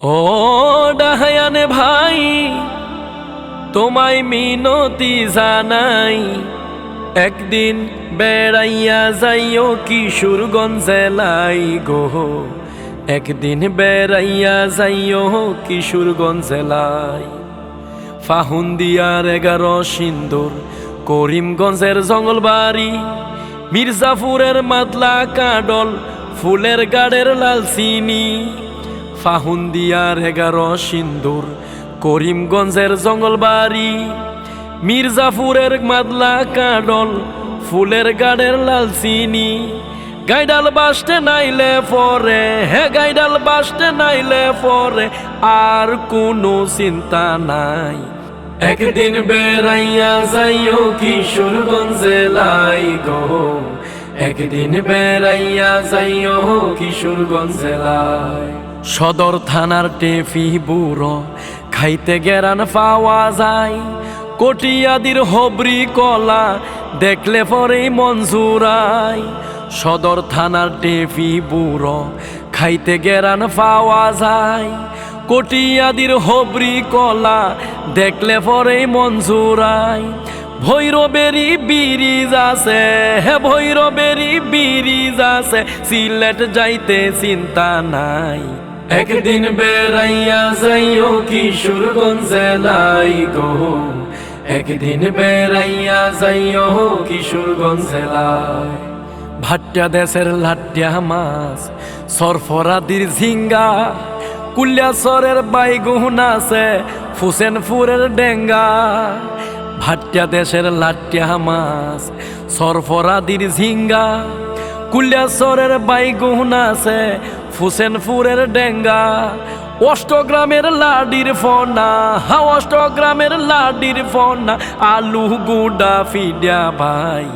ও ডাহায়ানে ভাই, তোমায় মিনতি জানাই। একদিন বেড়াইয়া যাইও কিশোরগঞ্জ জেলাই গো। একদিন বেড়াইয়া যাইও কিশোরগঞ্জ জেলাই ফাহুন্দিয়ার এগারো সিন্দুর, করিমগঞ্জের জঙ্গলবাড়ি। মির্জাপুরের মাতলা কাডল, ফুলের গাড়ের লাল ফাহুন্দিয়ার এগারো সিন্দুর, করিমগঞ্জের জঙ্গলবাড়ি, মির্জাপুরের মাদলা কাডল, ফুলের গাড়ের লাল চিনি। গাইডাল বাসতে নাইলে পরে, হে গাইডাল বাসতে নাইলে পরে আর কোনো চিন্তা নাই। একদিন বেড়াইয়া যাইও কিশোরগঞ্জে লাই গো। একদিন বেড়াইয়া যাইও কিশোরগঞ্জে লাই। সদর থানার টেফি বুড়ো, খাইতে গেরান পাওয়া যায়। কটিয়াদির হবরি কলা দেখলে পরেই মঞ্জুরাই সদর থানার টেফি বুড়ো, খাইতে গেরান পাওয়া যায়। কটিয়াদির হবরি কলা দেখলে পরেই মঞ্জুরাই ভৈরবেরি বিরিজ আছে, হে ভৈরবেরি বিরিজ আছে। সিলেট যাইতে চিন্তা নাই। একদিন বেড়াইয়া যাইও কিশোরগঞ্জে লাই গো। একদিন বেড়াইয়া যাইও কিশোরগঞ্জে লাই ভাট্টা দেশের লাট্টা মাছ, সরফরাদির ঝিঙ্গা কুলিয়াসরের বাইগুন আছে, ফুসেনপুরের ডেঙ্গা। ভাট্টা দেশের লাট্টা মাছ, সরফরাদির ঝিঙ্গা কুলিয়াসরের বাইগুন আছে, ফুসেনপুরের ডেঙ্গা। অষ্টগ্রামের লাডির ফোনা হা অষ্টগ্রামের লাডির ফোনা, আলু গুডা ফিডা ভাই।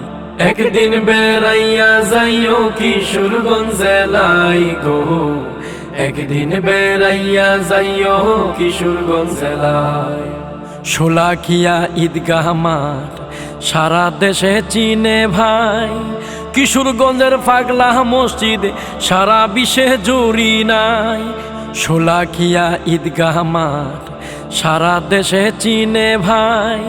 একদিন বেড়াইয়া যাইও কিশোরগঞ্জে লাই গো। একদিন বেড়াইয়া যাইও কিশোরগঞ্জে লাই সোলাকিয়া ঈদগাহ মাঠ, সারা দেশে চিনে ভাই। কিশোরগঞ্জের পাগলা মসজিদ সারা বিশ্বে জুড়ি নাই। সোলাকিয়া ঈদগাহ মাঠ, সারা দেশে চিনে ভাই।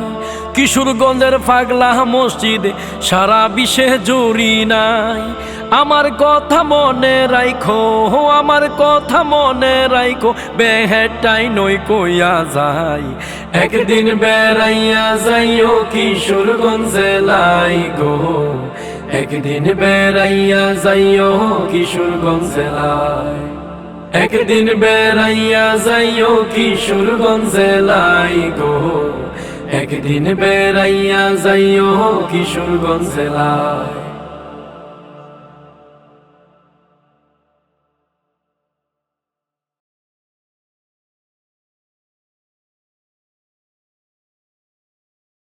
কিশোরগঞ্জের পাগলা মসজিদ সারা বিশ্বে জুড়ি নাই। আমার কথা মনে রাইখো, আমার কথা মনে রাইখো, বেহেটাই নই কইয়া যাই। একদিন বেড়াইয়া যাইও কিশোরগঞ্জে লাই গো। একদিন বেড়াইয়া যাইও কিশোরগঞ্জে লাই একদিন বেড়াইয়া যাইও কিশোরগঞ্জে লাই গো। একদিন বেড়াইয়া যাইও কিশোরগঞ্জে লাই